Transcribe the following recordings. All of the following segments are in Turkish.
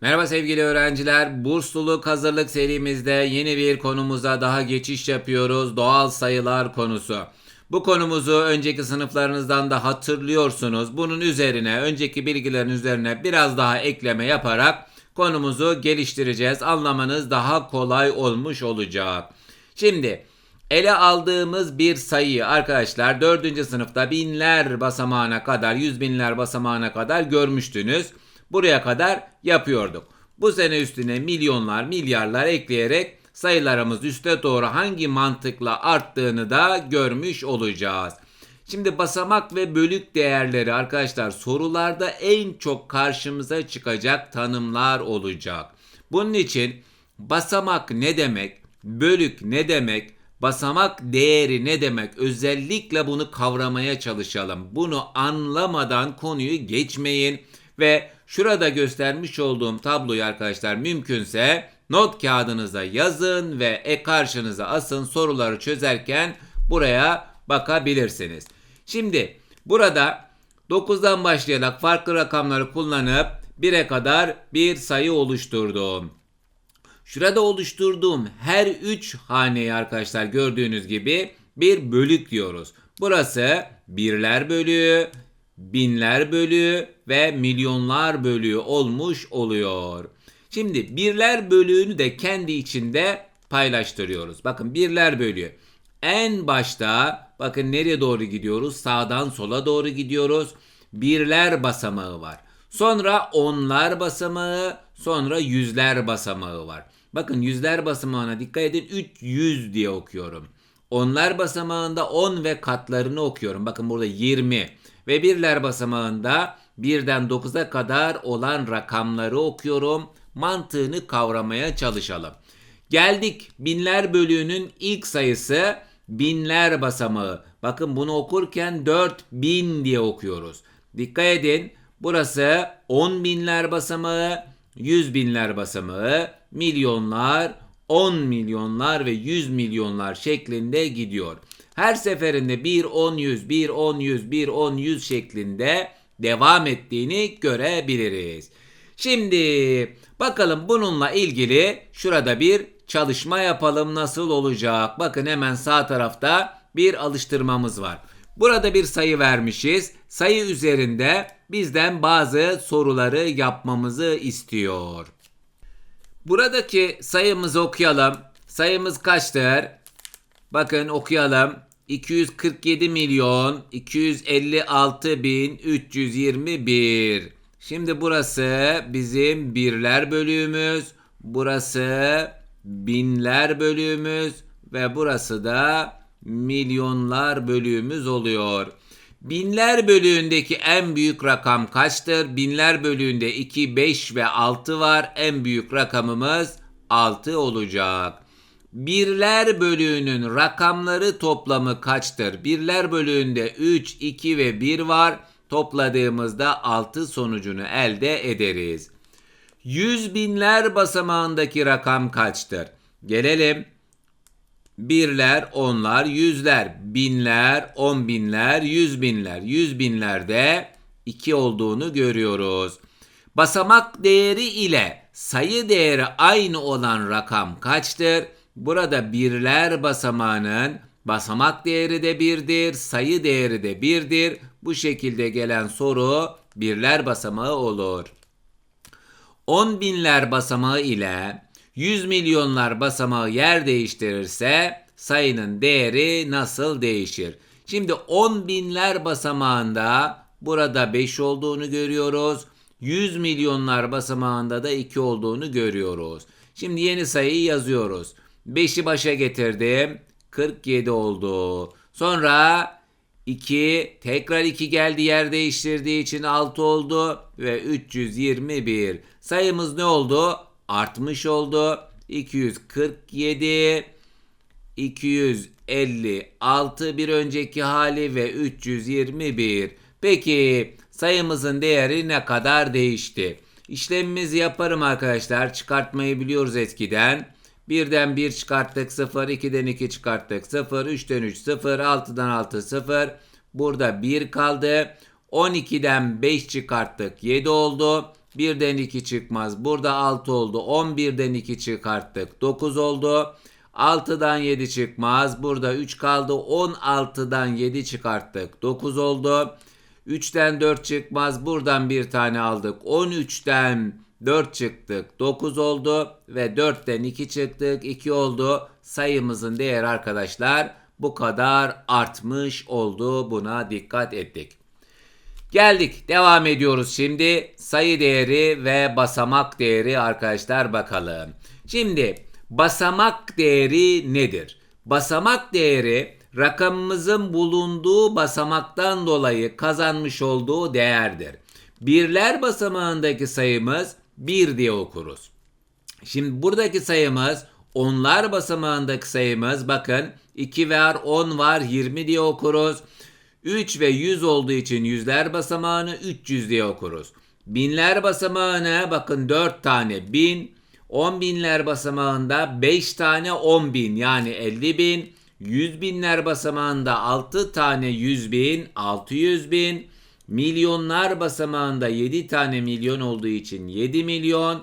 Merhaba sevgili öğrenciler. Bursluluk hazırlık serimizde yeni bir konumuza daha geçiş yapıyoruz. Doğal sayılar konusu. Bu konumuzu önceki sınıflarınızdan da hatırlıyorsunuz. Bunun üzerine, önceki bilgilerin üzerine biraz daha ekleme yaparak konumuzu geliştireceğiz. Anlamanız daha kolay olmuş olacak. Şimdi ele aldığımız bir sayıyı arkadaşlar 4. sınıfta binler basamağına kadar, yüz binler basamağına kadar görmüştünüz. Buraya kadar yapıyorduk. Bu sene üstüne milyonlar, milyarlar ekleyerek sayılarımız üste doğru hangi mantıkla arttığını da görmüş olacağız. Şimdi basamak ve bölük değerleri arkadaşlar sorularda en çok karşımıza çıkacak tanımlar olacak. Bunun için basamak ne demek, bölük ne demek, basamak değeri ne demek özellikle bunu kavramaya çalışalım. Bunu anlamadan konuyu geçmeyin ve şurada göstermiş olduğum tabloyu arkadaşlar mümkünse not kağıdınıza yazın ve e karşınıza asın soruları çözerken buraya bakabilirsiniz. Şimdi burada 9'dan başlayarak farklı rakamları kullanıp 1'e kadar bir sayı oluşturdum. Şurada oluşturduğum her 3 haneyi arkadaşlar gördüğünüz gibi bir bölük diyoruz. Burası birler bölüğü, binler bölüğü ve milyonlar bölüğü olmuş oluyor. Şimdi birler bölüğünü de kendi içinde paylaştırıyoruz. Bakın birler bölüğü. En başta bakın nereye doğru gidiyoruz? Sağdan sola doğru gidiyoruz. Birler basamağı var. Sonra onlar basamağı, sonra yüzler basamağı var. Bakın yüzler basamağına dikkat edin 300 diye okuyorum. Onlar basamağında 10 ve katlarını okuyorum. Bakın burada 20 ve birler basamağında 1'den 9'a kadar olan rakamları okuyorum. Mantığını kavramaya çalışalım. Geldik binler bölüğünün ilk sayısı binler basamağı. Bakın bunu okurken 4000 diye okuyoruz. Dikkat edin burası 10 binler basamağı, 100 binler basamağı, milyonlar, 10 milyonlar ve 100 milyonlar şeklinde gidiyor. Her seferinde 1 10 100 1 10 100 1 10 100 şeklinde devam ettiğini görebiliriz. Şimdi bakalım bununla ilgili şurada bir çalışma yapalım nasıl olacak? Bakın hemen sağ tarafta bir alıştırmamız var. Burada bir sayı vermişiz. Sayı üzerinde bizden bazı soruları yapmamızı istiyor. Buradaki sayımızı okuyalım. Sayımız kaçtır? Bakın okuyalım. 247 milyon 256 bin 321. Şimdi burası bizim birler bölüğümüz. Burası binler bölüğümüz ve burası da milyonlar bölüğümüz oluyor. Binler bölüğündeki en büyük rakam kaçtır? Binler bölüğünde 2, 5 ve 6 var. En büyük rakamımız 6 olacak. Birler bölüğünün rakamları toplamı kaçtır? Birler bölüğünde 3, 2 ve 1 var. Topladığımızda 6 sonucunu elde ederiz. Yüz binler basamağındaki rakam kaçtır? Gelelim. Birler, onlar, yüzler, binler, on binler, yüz binler. Yüz binlerde 2 olduğunu görüyoruz. Basamak değeri ile sayı değeri aynı olan rakam kaçtır? Burada birler basamağının basamak değeri de birdir, sayı değeri de birdir. Bu şekilde gelen soru birler basamağı olur. 10 binler basamağı ile 100 milyonlar basamağı yer değiştirirse sayının değeri nasıl değişir? Şimdi 10 binler basamağında burada 5 olduğunu görüyoruz. 100 milyonlar basamağında da 2 olduğunu görüyoruz. Şimdi yeni sayıyı yazıyoruz. 5'i başa getirdim. 47 oldu. Sonra 2 tekrar 2 geldi yer değiştirdiği için 6 oldu ve 321. Sayımız ne oldu? Artmış oldu. 247 256 bir önceki hali ve 321. Peki sayımızın değeri ne kadar değişti? İşlemimizi yaparım arkadaşlar. Çıkartmayı biliyoruz eskiden. 1'den 1 çıkarttık 0, 2'den 2 çıkarttık 0, 3'ten 3 0, 6'dan 6 0. Burada 1 kaldı. 12'den 5 çıkarttık 7 oldu. Birden 2 çıkmaz. Burada 6 oldu. 11'den 2 çıkarttık. 9 oldu. 6'dan 7 çıkmaz. Burada 3 kaldı. 16'dan 7 çıkarttık. 9 oldu. 3'ten 4 çıkmaz. Buradan bir tane aldık. 13'ten 4 çıktık. 9 oldu. Ve 4'ten 2 çıktık. 2 oldu. Sayımızın değeri arkadaşlar bu kadar artmış oldu. Buna dikkat ettik. Geldik. Devam ediyoruz şimdi. Sayı değeri ve basamak değeri arkadaşlar bakalım. Şimdi basamak değeri nedir? Basamak değeri rakamımızın bulunduğu basamaktan dolayı kazanmış olduğu değerdir. Birler basamağındaki sayımız 1 diye okuruz. Şimdi buradaki sayımız onlar basamağındaki sayımız bakın 2 var 10 var 20 diye okuruz. 3 ve 100 olduğu için yüzler basamağını 300 diye okuruz. Binler basamağına bakın 4 tane 1000. 10 binler basamağında 5 tane 10 bin yani 50 bin. 100 binler basamağında 6 tane 100 bin 600 bin. Milyonlar basamağında 7 tane milyon olduğu için 7 milyon.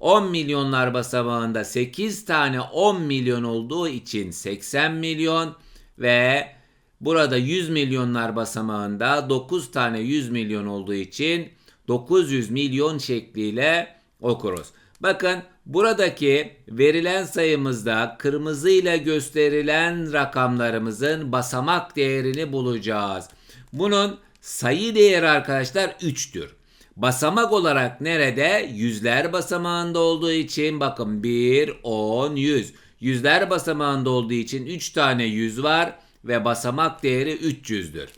10 milyonlar basamağında 8 tane 10 milyon olduğu için 80 milyon ve burada 100 milyonlar basamağında 9 tane 100 milyon olduğu için 900 milyon şekliyle okuruz. Bakın buradaki verilen sayımızda kırmızıyla gösterilen rakamlarımızın basamak değerini bulacağız. Bunun sayı değeri arkadaşlar 3'tür. Basamak olarak nerede? Yüzler basamağında olduğu için bakın 1, 10, 100. Yüzler basamağında olduğu için 3 tane 100 var ve basamak değeri 300'dür.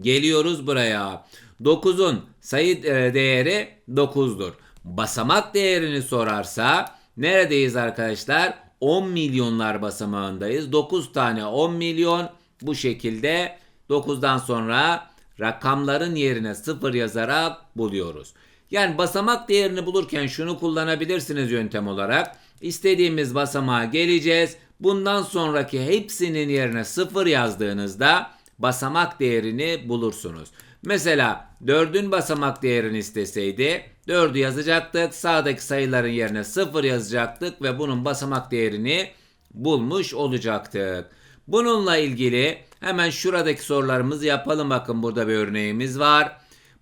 Geliyoruz buraya. 9'un sayı e, değeri 9'dur. Basamak değerini sorarsa neredeyiz arkadaşlar? 10 milyonlar basamağındayız. 9 tane 10 milyon bu şekilde 9'dan sonra rakamların yerine 0 yazarak buluyoruz. Yani basamak değerini bulurken şunu kullanabilirsiniz yöntem olarak. İstediğimiz basamağa geleceğiz. Bundan sonraki hepsinin yerine 0 yazdığınızda basamak değerini bulursunuz. Mesela 4'ün basamak değerini isteseydi 4'ü yazacaktık. Sağdaki sayıların yerine 0 yazacaktık ve bunun basamak değerini bulmuş olacaktık. Bununla ilgili hemen şuradaki sorularımızı yapalım. Bakın burada bir örneğimiz var.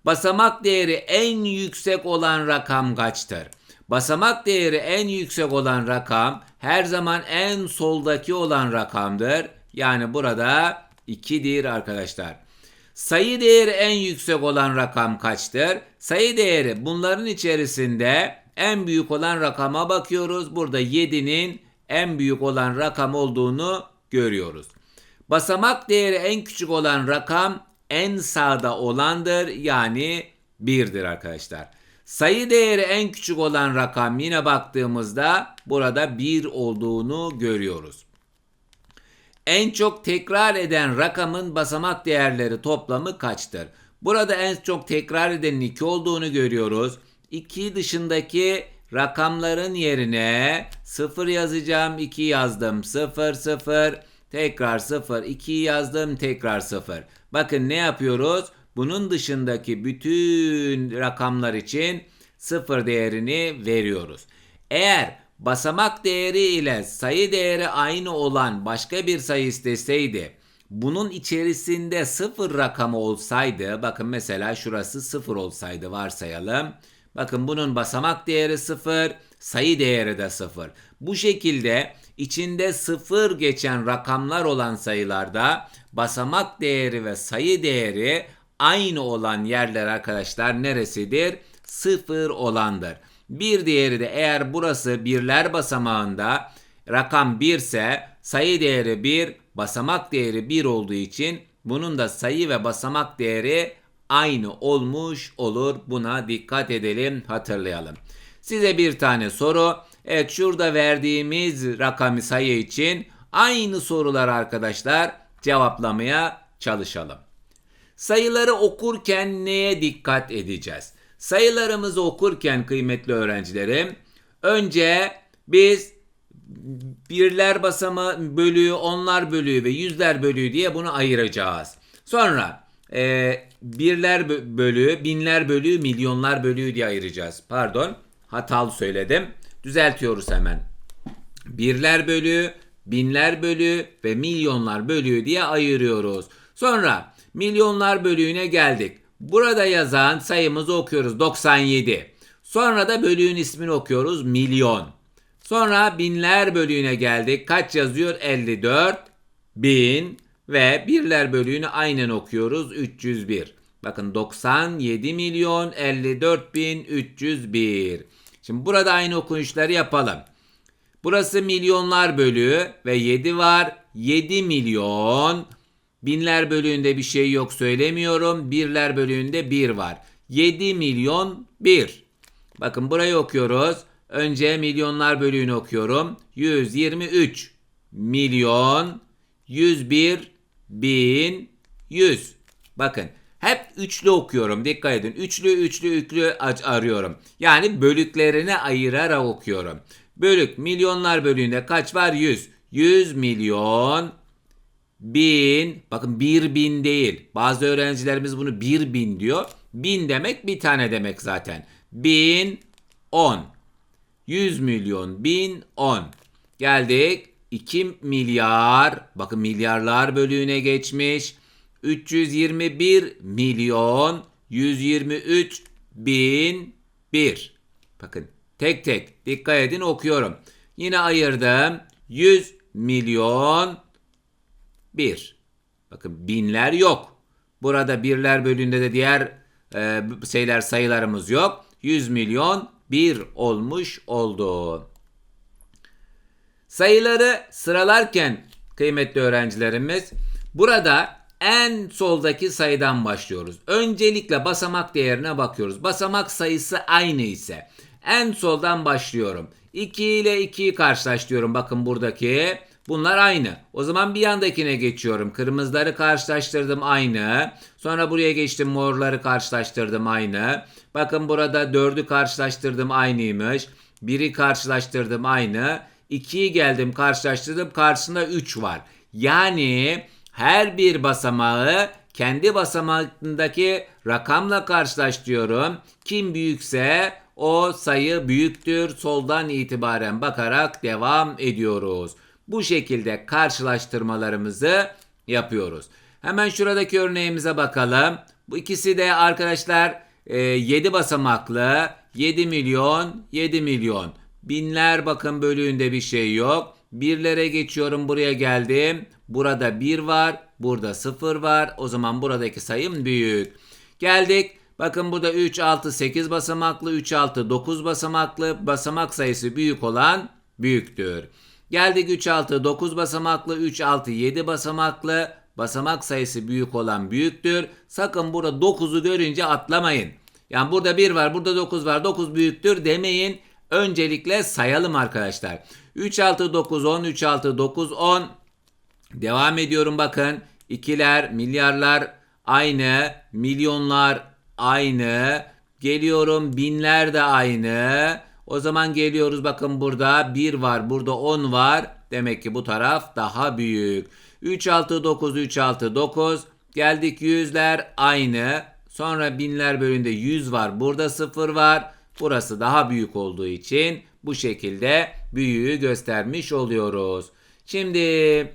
Basamak değeri en yüksek olan rakam kaçtır? Basamak değeri en yüksek olan rakam her zaman en soldaki olan rakamdır. Yani burada 2'dir arkadaşlar. Sayı değeri en yüksek olan rakam kaçtır? Sayı değeri bunların içerisinde en büyük olan rakama bakıyoruz. Burada 7'nin en büyük olan rakam olduğunu görüyoruz. Basamak değeri en küçük olan rakam en sağda olandır yani 1'dir arkadaşlar. Sayı değeri en küçük olan rakam yine baktığımızda burada 1 olduğunu görüyoruz. En çok tekrar eden rakamın basamak değerleri toplamı kaçtır? Burada en çok tekrar edenin 2 olduğunu görüyoruz. 2 dışındaki rakamların yerine 0 yazacağım. 2 yazdım. 0 0 tekrar 0 2 yazdım. Tekrar 0. Bakın ne yapıyoruz? Bunun dışındaki bütün rakamlar için 0 değerini veriyoruz. Eğer basamak değeri ile sayı değeri aynı olan başka bir sayı isteseydi bunun içerisinde sıfır rakamı olsaydı bakın mesela şurası sıfır olsaydı varsayalım. Bakın bunun basamak değeri sıfır, sayı değeri de sıfır. Bu şekilde içinde sıfır geçen rakamlar olan sayılarda basamak değeri ve sayı değeri aynı olan yerler arkadaşlar neresidir? Sıfır olandır. Bir diğeri de eğer burası birler basamağında rakam 1 ise sayı değeri 1, basamak değeri 1 olduğu için bunun da sayı ve basamak değeri aynı olmuş olur. Buna dikkat edelim, hatırlayalım. Size bir tane soru. Evet şurada verdiğimiz rakamı sayı için aynı sorular arkadaşlar cevaplamaya çalışalım. Sayıları okurken neye dikkat edeceğiz? Sayılarımızı okurken kıymetli öğrencilerim önce biz birler basamağı bölüğü, onlar bölüğü ve yüzler bölüğü diye bunu ayıracağız. Sonra e, birler bö- bölüğü, binler bölüğü, milyonlar bölüğü diye ayıracağız. Pardon, hatalı söyledim. Düzeltiyoruz hemen. Birler bölüğü, binler bölüğü ve milyonlar bölüğü diye ayırıyoruz. Sonra milyonlar bölüğüne geldik. Burada yazan sayımızı okuyoruz 97. Sonra da bölüğün ismini okuyoruz milyon. Sonra binler bölüğüne geldik. Kaç yazıyor? 54 bin ve birler bölüğünü aynen okuyoruz 301. Bakın 97 milyon 54 bin 301. Şimdi burada aynı okunuşları yapalım. Burası milyonlar bölüğü ve 7 var. 7 milyon. Binler bölüğünde bir şey yok söylemiyorum. Birler bölüğünde 1 var. 7 milyon 1. Bakın burayı okuyoruz. Önce milyonlar bölüğünü okuyorum. 123 milyon 101 bin 100. Bakın hep üçlü okuyorum. Dikkat edin. Üçlü, üçlü, üçlü arıyorum. Yani bölüklerine ayırarak okuyorum. Bölük milyonlar bölüğünde kaç var? 100. 100 milyon bin. Bakın bir bin değil. Bazı öğrencilerimiz bunu bir bin diyor. Bin demek bir tane demek zaten. Bin on. 100 milyon bin 10. Geldik 2 milyar bakın milyarlar bölüğüne geçmiş. 321 milyon 123 bin 1. Bakın tek tek dikkat edin okuyorum. Yine ayırdım. 100 milyon 1. Bakın binler yok. Burada birler bölüğünde de diğer e, şeyler sayılarımız yok. 100 milyon 1 olmuş oldu. Sayıları sıralarken kıymetli öğrencilerimiz burada en soldaki sayıdan başlıyoruz. Öncelikle basamak değerine bakıyoruz. Basamak sayısı aynı ise en soldan başlıyorum. 2 ile 2'yi karşılaştırıyorum. Bakın buradaki bunlar aynı. O zaman bir yandakine geçiyorum. Kırmızıları karşılaştırdım aynı. Sonra buraya geçtim morları karşılaştırdım aynı. Bakın burada 4'ü karşılaştırdım aynıymış. 1'i karşılaştırdım aynı. 2'yi geldim karşılaştırdım karşısında 3 var. Yani her bir basamağı kendi basamağındaki rakamla karşılaştırıyorum. Kim büyükse o sayı büyüktür. Soldan itibaren bakarak devam ediyoruz. Bu şekilde karşılaştırmalarımızı yapıyoruz. Hemen şuradaki örneğimize bakalım. Bu ikisi de arkadaşlar 7 basamaklı 7 milyon 7 milyon. Binler bakın bölüğünde bir şey yok. Birlere geçiyorum buraya geldim. Burada 1 var. Burada 0 var. O zaman buradaki sayım büyük. Geldik. Bakın burada 3, 6, 8 basamaklı. 3, 6, 9 basamaklı. Basamak sayısı büyük olan büyüktür. Geldik 3, 6, 9 basamaklı. 3, 6, 7 basamaklı. Basamak sayısı büyük olan büyüktür. Sakın burada 9'u görünce atlamayın. Yani burada 1 var, burada 9 var. 9 büyüktür demeyin. Öncelikle sayalım arkadaşlar. 3, 6, 9, 10, 3, 6, 9, 10. Devam ediyorum bakın. İkiler, milyarlar aynı. Milyonlar aynı. Geliyorum binler de aynı. O zaman geliyoruz bakın burada 1 var, burada 10 var. Demek ki bu taraf daha büyük. 3, 6, 9, 3, 6, 9. Geldik yüzler aynı. Sonra binler bölümünde 100 var. Burada 0 var. Burası daha büyük olduğu için bu şekilde büyüğü göstermiş oluyoruz. Şimdi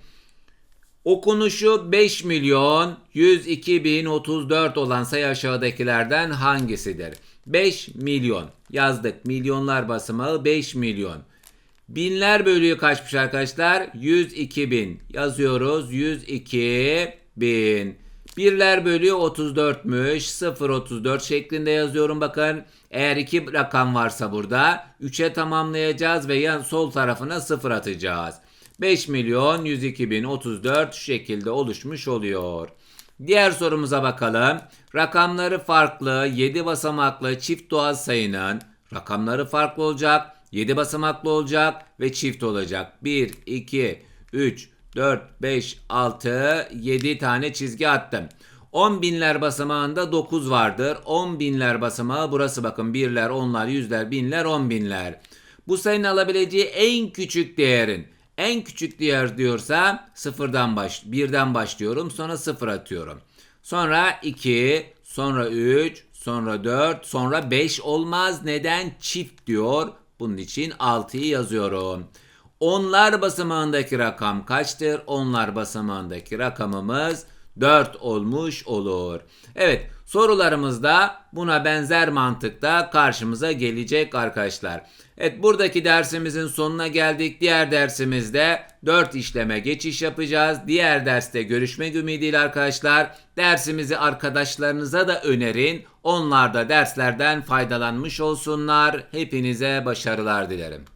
okunuşu 5 milyon 102 bin 34 olan sayı aşağıdakilerden hangisidir? 5 milyon yazdık. Milyonlar basamağı 5 milyon. Binler bölüğü kaçmış arkadaşlar? 102 bin. Yazıyoruz 102 bin. Birler bölüğü 34'müş. 0 34 şeklinde yazıyorum bakın. Eğer iki rakam varsa burada 3'e tamamlayacağız ve yan sol tarafına 0 atacağız. 5 milyon 102 bin 34 şu şekilde oluşmuş oluyor. Diğer sorumuza bakalım. Rakamları farklı 7 basamaklı çift doğal sayının rakamları farklı olacak. 7 basamaklı olacak ve çift olacak. 1, 2, 3, 4, 5, 6, 7 tane çizgi attım. 10 binler basamağında 9 vardır. 10 binler basamağı burası bakın. Birler, onlar, yüzler, binler, on binler. Bu sayının alabileceği en küçük değerin en küçük değer diyorsa sıfırdan baş, birden başlıyorum sonra sıfır atıyorum. Sonra 2, sonra 3, sonra 4, sonra 5 olmaz. Neden? Çift diyor. Bunun için 6'yı yazıyorum. Onlar basamağındaki rakam kaçtır? Onlar basamağındaki rakamımız 4 olmuş olur. Evet sorularımız da buna benzer mantıkta karşımıza gelecek arkadaşlar. Evet buradaki dersimizin sonuna geldik. Diğer dersimizde 4 işleme geçiş yapacağız. Diğer derste görüşmek ümidiyle arkadaşlar. Dersimizi arkadaşlarınıza da önerin. Onlar da derslerden faydalanmış olsunlar. Hepinize başarılar dilerim.